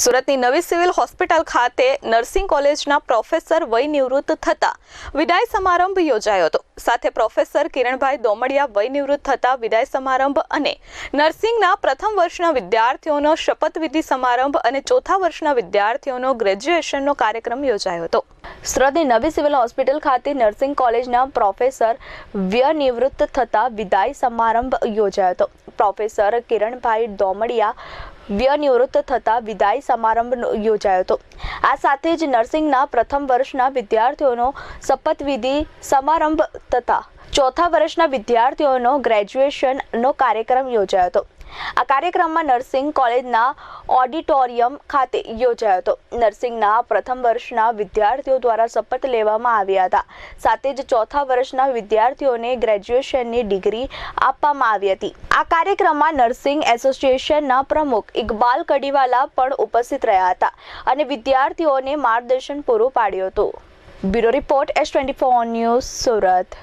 સુરતની નવી civil hospital ખાતે નર્સિંગ કોલેજના પ્રોફેસર વય નિવૃત્ત થતા વિદાય સમારંભ યોજાયો હતો. સાથે પ્રોફેસર કિરણભાઈ દોમડિયા વય નિવૃત્ત થતા વિદાય સમારંભ અને નર્સિંગના પ્રથમ વર્ષના વિદ્યાર્થીઓનો શપથવિધિ સમારંભ અને ચોથા વર્ષના વિદ્યાર્થીઓનો ગ્રેજ્યુએશનનો કાર્યક્રમ યોજાયો હતો. સુરતની નવી સિવિલ હોસ્પિટલ ખાતે નર્સિંગ કોલેજના પ્રોફેસર વ્યનિવૃત્ત થતા વિદાય સમારંભ યોજાયો હતો. પ્રોફેસર કિરણભાઈ દોમડિયા વ્યનિવૃત્ત થતા વિદાય સમારંભ યોજાયો હતો. આ સાથે જ નર્સિંગના પ્રથમ વર્ષના વિદ્યાર્થીઓનો શપથવિધિ સમારંભ તથા ચોથા વર્ષના વિદ્યાર્થીઓનો ગ્રેજ્યુએશનનો કાર્યક્રમ યોજાયો હતો. આ કાર્યક્રમમાં નર્સિંગ કોલેજના ઓડિટોરિયમ ખાતે યોજાયો હતો. નર્સિંગના પ્રથમ વર્ષના વિદ્યાર્થીઓ દ્વારા શપથ લેવામાં આવ્યા હતા. સાથે જ ચોથા વર્ષના વિદ્યાર્થીઓને ગ્રેજ્યુએશનની ડિગ્રી આપવામાં આવી હતી. આ કાર્યક્રમમાં નર્સિંગ એસોસિએશનના પ્રમુખ ઇકબાલ કડીવાલા પણ ઉપસ્થિત રહ્યા હતા અને વિદ્યાર્થીઓને માર્ગદર્શન પૂરું પાડ્યું હતું. Bureau report S twenty four news Surat.